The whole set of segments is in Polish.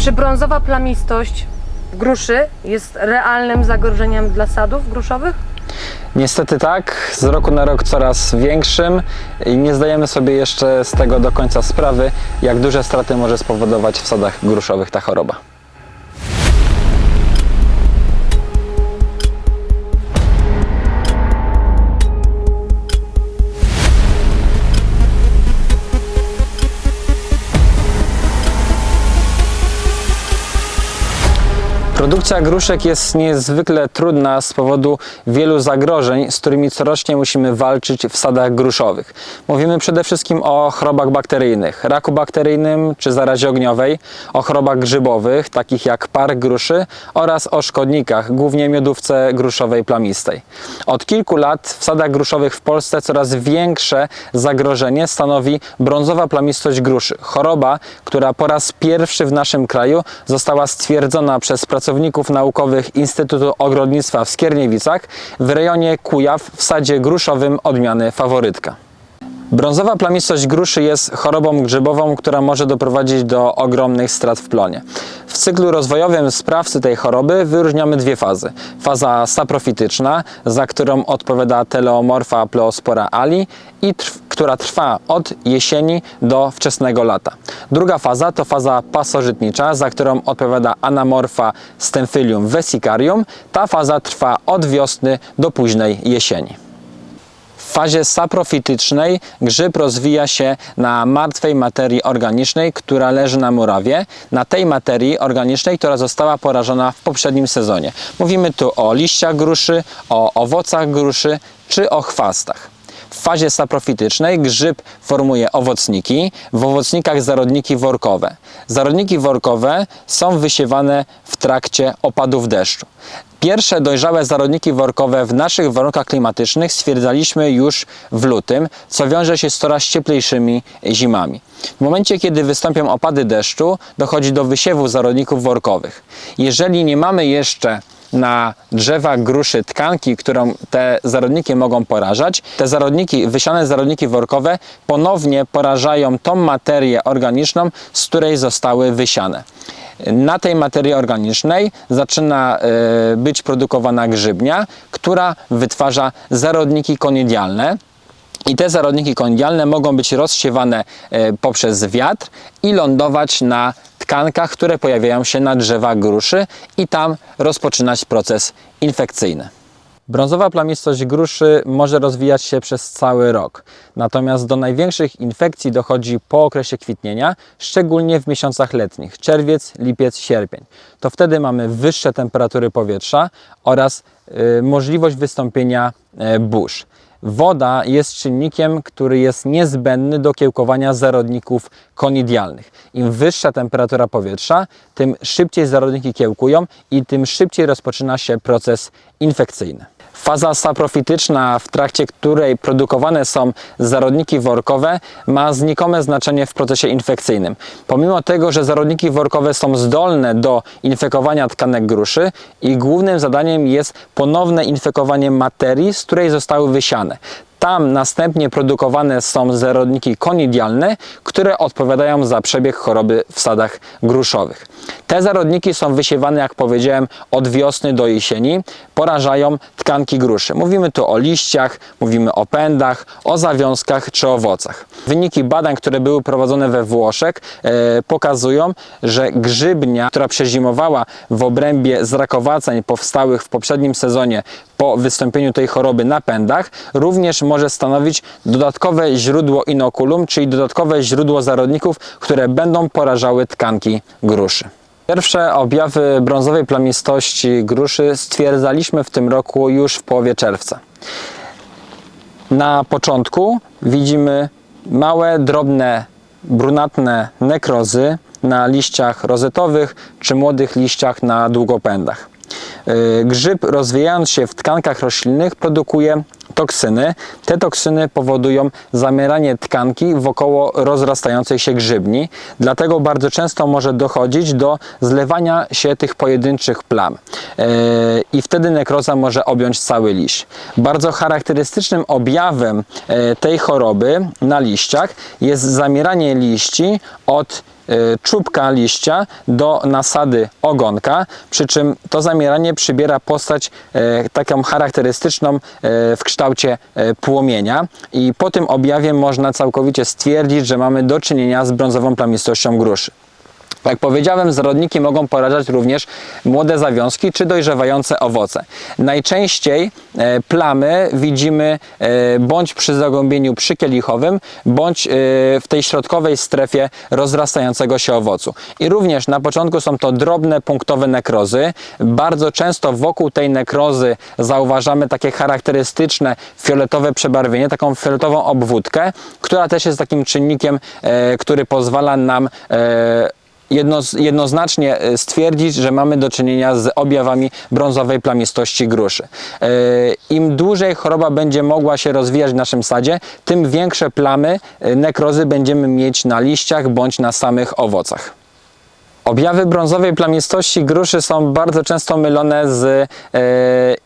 Czy brązowa plamistość gruszy jest realnym zagrożeniem dla sadów gruszowych? Niestety tak, z roku na rok coraz większym i nie zdajemy sobie jeszcze z tego do końca sprawy, jak duże straty może spowodować w sadach gruszowych ta choroba. Produkcja gruszek jest niezwykle trudna z powodu wielu zagrożeń, z którymi corocznie musimy walczyć w sadach gruszowych. Mówimy przede wszystkim o chorobach bakteryjnych, raku bakteryjnym czy zarazie ogniowej, o chorobach grzybowych, takich jak park gruszy oraz o szkodnikach, głównie miodówce gruszowej plamistej. Od kilku lat w sadach gruszowych w Polsce coraz większe zagrożenie stanowi brązowa plamistość gruszy. Choroba, która po raz pierwszy w naszym kraju została stwierdzona przez pracowników naukowych Instytutu Ogrodnictwa w Skierniewicach w rejonie Kujaw w sadzie gruszowym odmiany faworytka. Brązowa plamistość gruszy jest chorobą grzybową, która może doprowadzić do ogromnych strat w plonie. W cyklu rozwojowym sprawcy tej choroby wyróżniamy dwie fazy. Faza saprofityczna, za którą odpowiada teleomorfa pleospora ali i trw, która trwa od jesieni do wczesnego lata. Druga faza to faza pasożytnicza, za którą odpowiada anamorfa stemphylium vesicarium. Ta faza trwa od wiosny do późnej jesieni. W fazie saprofitycznej grzyb rozwija się na martwej materii organicznej, która leży na murawie, na tej materii organicznej, która została porażona w poprzednim sezonie. Mówimy tu o liściach gruszy, o owocach gruszy czy o chwastach. W fazie saprofitycznej grzyb formuje owocniki, w owocnikach zarodniki workowe. Zarodniki workowe są wysiewane w trakcie opadów deszczu. Pierwsze dojrzałe zarodniki workowe w naszych warunkach klimatycznych stwierdzaliśmy już w lutym, co wiąże się z coraz cieplejszymi zimami. W momencie, kiedy wystąpią opady deszczu, dochodzi do wysiewu zarodników workowych. Jeżeli nie mamy jeszcze na drzewach gruszy tkanki, którą te zarodniki mogą porażać. Te zarodniki, wysiane zarodniki workowe ponownie porażają tą materię organiczną, z której zostały wysiane. Na tej materii organicznej zaczyna e, być produkowana grzybnia, która wytwarza zarodniki konidialne. I te zarodniki konidialne mogą być rozsiewane e, poprzez wiatr i lądować na tkankach, które pojawiają się na drzewach gruszy i tam rozpoczynać proces infekcyjny. Brązowa plamistość gruszy może rozwijać się przez cały rok, natomiast do największych infekcji dochodzi po okresie kwitnienia, szczególnie w miesiącach letnich czerwiec, lipiec, sierpień. To wtedy mamy wyższe temperatury powietrza oraz y, możliwość wystąpienia y, burz. Woda jest czynnikiem, który jest niezbędny do kiełkowania zarodników konidialnych. Im wyższa temperatura powietrza, tym szybciej zarodniki kiełkują i tym szybciej rozpoczyna się proces infekcyjny. Faza saprofityczna, w trakcie której produkowane są zarodniki workowe, ma znikome znaczenie w procesie infekcyjnym. Pomimo tego, że zarodniki workowe są zdolne do infekowania tkanek gruszy, ich głównym zadaniem jest ponowne infekowanie materii, z której zostały wysiane. Tam następnie produkowane są zarodniki konidialne, które odpowiadają za przebieg choroby w sadach gruszowych. Te zarodniki są wysiewane, jak powiedziałem, od wiosny do jesieni, porażają tkanki gruszy. Mówimy tu o liściach, mówimy o pędach, o zawiązkach czy owocach. Wyniki badań, które były prowadzone we Włoszech, e, pokazują, że grzybnia, która przezimowała w obrębie zrakowaceń powstałych w poprzednim sezonie po wystąpieniu tej choroby na pędach, również może stanowić dodatkowe źródło inokulum, czyli dodatkowe źródło zarodników, które będą porażały tkanki gruszy. Pierwsze objawy brązowej plamistości gruszy stwierdzaliśmy w tym roku już w połowie czerwca. Na początku widzimy małe, drobne, brunatne nekrozy na liściach rozetowych czy młodych liściach na długopędach. Yy, Grzyb rozwijając się w tkankach roślinnych produkuje toksyny. Te toksyny powodują zamieranie tkanki wokoło rozrastającej się grzybni. Dlatego bardzo często może dochodzić do zlewania się tych pojedynczych plam. Yy, I wtedy nekroza może objąć cały liść. Bardzo charakterystycznym objawem yy, tej choroby na liściach jest zamieranie liści od czubka liścia do nasady ogonka, przy czym to zamieranie przybiera postać e, taką charakterystyczną e, w kształcie płomienia i po tym objawie można całkowicie stwierdzić, że mamy do czynienia z brązową plamistością gruszy. Jak powiedziałem, zarodniki mogą porażać również młode zawiązki czy dojrzewające owoce. Najczęściej e, plamy widzimy e, bądź przy zagłębieniu przykielichowym, bądź e, w tej środkowej strefie rozrastającego się owocu. I również na początku są to drobne punktowe nekrozy. Bardzo często wokół tej nekrozy zauważamy takie charakterystyczne fioletowe przebarwienie, taką fioletową obwódkę, która też jest takim czynnikiem, który pozwala nam jedno, jednoznacznie e, stwierdzić, że mamy do czynienia z objawami brązowej plamistości gruszy. E, Im dłużej choroba będzie mogła się rozwijać w naszym sadzie, tym większe plamy e, nekrozy będziemy mieć na liściach bądź na samych owocach. Objawy brązowej plamistości gruszy są bardzo często mylone z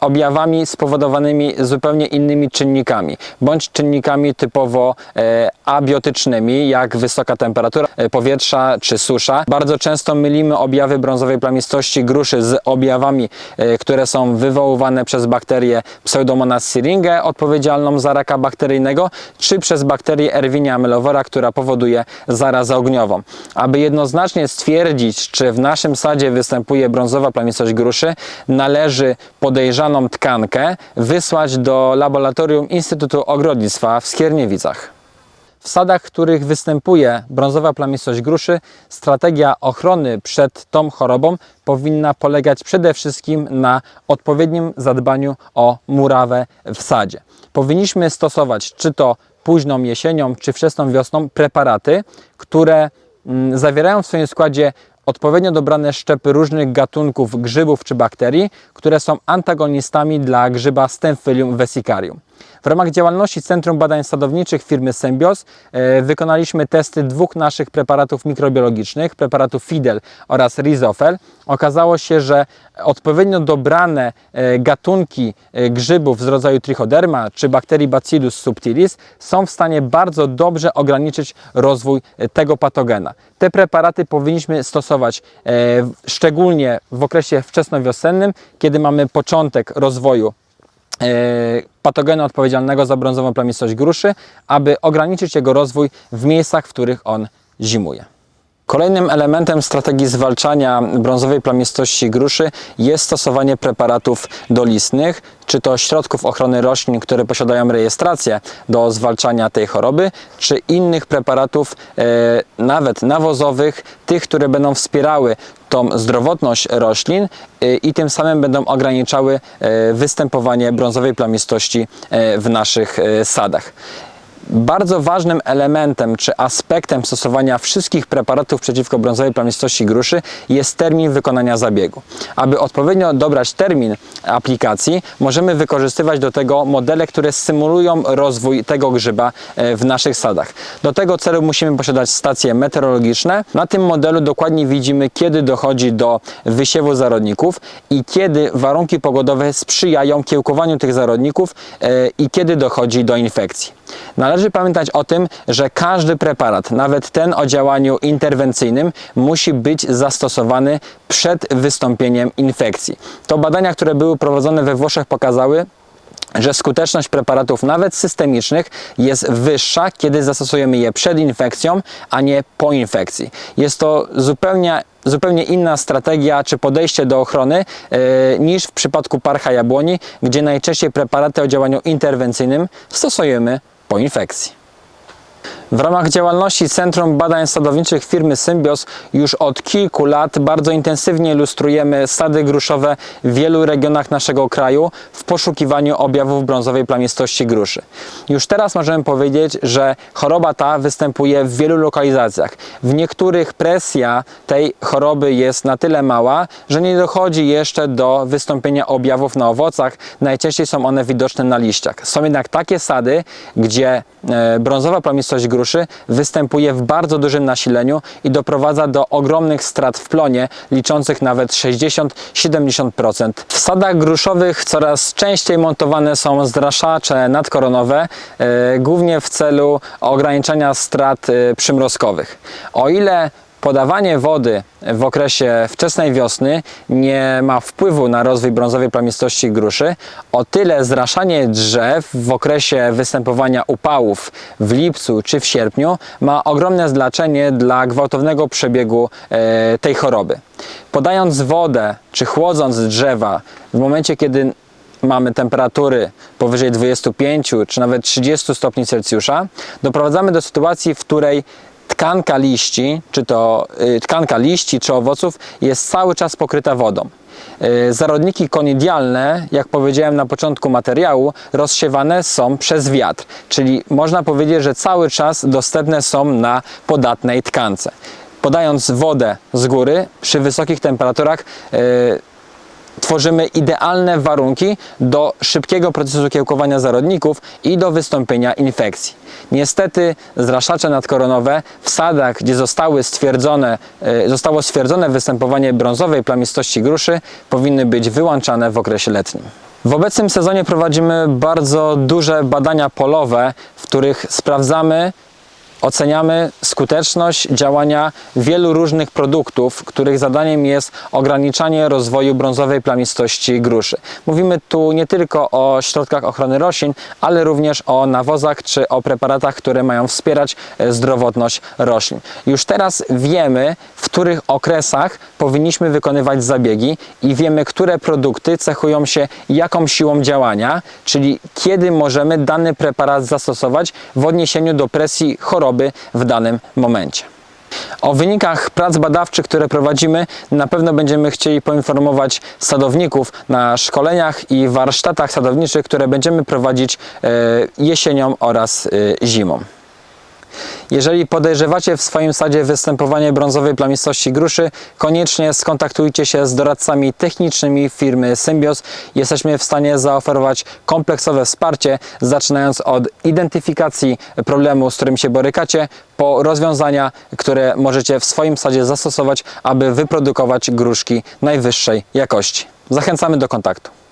objawami spowodowanymi zupełnie innymi czynnikami, bądź czynnikami typowo e, abiotycznymi, jak wysoka temperatura e, powietrza czy susza. Bardzo często mylimy objawy brązowej plamistości gruszy z objawami, e, które są wywoływane przez bakterię Pseudomonas syringae, odpowiedzialną za raka bakteryjnego, czy przez bakterię Erwinia amylowora, która powoduje zarazę ogniową. Aby jednoznacznie stwierdzić, czy w naszym sadzie występuje brązowa plamistość gruszy, należy podejrzaną tkankę wysłać do laboratorium Instytutu Ogrodnictwa w Skierniewicach. W sadach, w których występuje brązowa plamistość gruszy, strategia ochrony przed tą chorobą powinna polegać przede wszystkim na odpowiednim zadbaniu o murawę w sadzie. Powinniśmy stosować czy to późną jesienią, czy wczesną wiosną preparaty, które mm, zawierają w swoim składzie odpowiednio dobrane szczepy różnych gatunków grzybów czy bakterii, które są antagonistami dla grzyba Stemphylium vesicarium. W ramach działalności Centrum Badań Sadowniczych firmy Symbios e, wykonaliśmy testy dwóch naszych preparatów mikrobiologicznych, preparatu Fidel oraz Rizofel. Okazało się, że odpowiednio dobrane e, gatunki e, grzybów z rodzaju Trichoderma czy bakterii Bacillus subtilis są w stanie bardzo dobrze ograniczyć rozwój tego patogena. Te preparaty powinniśmy stosować szczególnie w okresie wczesnowiosennym, kiedy mamy początek rozwoju patogenu odpowiedzialnego za brązową plamistość gruszy, aby ograniczyć jego rozwój w miejscach, w których on zimuje. Kolejnym elementem strategii zwalczania brązowej plamistości gruszy jest stosowanie preparatów dolistnych, czy to środków ochrony roślin, które posiadają rejestrację do zwalczania tej choroby, czy innych preparatów, e, nawet nawozowych, tych, które będą wspierały tą zdrowotność roślin e, i tym samym będą ograniczały e, występowanie brązowej plamistości w naszych sadach. Bardzo ważnym elementem czy aspektem stosowania wszystkich preparatów przeciwko brązowej plamistości gruszy jest termin wykonania zabiegu. Aby odpowiednio dobrać termin aplikacji, możemy wykorzystywać do tego modele, które symulują rozwój tego grzyba e, w naszych sadach. Do tego celu musimy posiadać stacje meteorologiczne. Na tym modelu dokładnie widzimy, kiedy dochodzi do wysiewu zarodników i kiedy warunki pogodowe sprzyjają kiełkowaniu tych zarodników e, i kiedy dochodzi do infekcji. Należy pamiętać o tym, że każdy preparat, nawet ten o działaniu interwencyjnym, musi być zastosowany przed wystąpieniem infekcji. To badania, które były prowadzone we Włoszech pokazały, że skuteczność preparatów, nawet systemicznych, jest wyższa, kiedy zastosujemy je przed infekcją, a nie po infekcji. Jest to zupełnie, zupełnie inna strategia czy podejście do ochrony e, niż w przypadku parcha jabłoni, gdzie najczęściej preparaty o działaniu interwencyjnym stosujemy po infekcji. W ramach działalności Centrum Badań Sadowniczych firmy Symbios już od kilku lat bardzo intensywnie ilustrujemy sady gruszowe w wielu regionach naszego kraju w poszukiwaniu objawów brązowej plamistości gruszy. Już teraz możemy powiedzieć, że choroba ta występuje w wielu lokalizacjach. W niektórych presja tej choroby jest na tyle mała, że nie dochodzi jeszcze do wystąpienia objawów na owocach. Najczęściej są one widoczne na liściach. Są jednak takie sady, gdzie e, brązowa plamistość gruszy występuje w bardzo dużym nasileniu i doprowadza do ogromnych strat w plonie, liczących nawet 60-70%. W sadach gruszowych coraz częściej montowane są zraszacze nadkoronowe, e, głównie w celu ograniczenia strat e, przymrozkowych. O ile Podawanie wody w okresie wczesnej wiosny nie ma wpływu na rozwój brązowej plamistości gruszy. O tyle zraszanie drzew w okresie występowania upałów w lipcu czy w sierpniu ma ogromne znaczenie dla gwałtownego przebiegu e, tej choroby. Podając wodę czy chłodząc drzewa w momencie, kiedy mamy temperatury powyżej 25 czy nawet 30 stopni Celsjusza, doprowadzamy do sytuacji, w której tkanka liści, czy to y, tkanka liści, czy owoców jest cały czas pokryta wodą. Y, Zarodniki konidialne, jak powiedziałem na początku materiału, rozsiewane są przez wiatr, czyli można powiedzieć, że cały czas dostępne są na podatnej tkance. Podając wodę z góry przy wysokich temperaturach, y, tworzymy idealne warunki do szybkiego procesu kiełkowania zarodników i do wystąpienia infekcji. Niestety zraszacze nadkoronowe w sadach, gdzie zostały stwierdzone, e, zostało stwierdzone występowanie brązowej plamistości gruszy, powinny być wyłączane w okresie letnim. W obecnym sezonie prowadzimy bardzo duże badania polowe, w których sprawdzamy oceniamy skuteczność działania wielu różnych produktów, których zadaniem jest ograniczanie rozwoju brązowej plamistości gruszy. Mówimy tu nie tylko o środkach ochrony roślin, ale również o nawozach czy o preparatach, które mają wspierać e, zdrowotność roślin. Już teraz wiemy, w których okresach powinniśmy wykonywać zabiegi i wiemy, które produkty cechują się jaką siłą działania, czyli kiedy możemy dany preparat zastosować w odniesieniu do presji choroby w danym momencie. O wynikach prac badawczych, które prowadzimy, na pewno będziemy chcieli poinformować sadowników na szkoleniach i warsztatach sadowniczych, które będziemy prowadzić e, jesienią oraz e, zimą. Jeżeli podejrzewacie w swoim sadzie występowanie brązowej plamistości gruszy, koniecznie skontaktujcie się z doradcami technicznymi firmy Symbios. Jesteśmy w stanie zaoferować kompleksowe wsparcie, zaczynając od identyfikacji problemu, z którym się borykacie, po rozwiązania, które możecie w swoim sadzie zastosować, aby wyprodukować gruszki najwyższej jakości. Zachęcamy do kontaktu.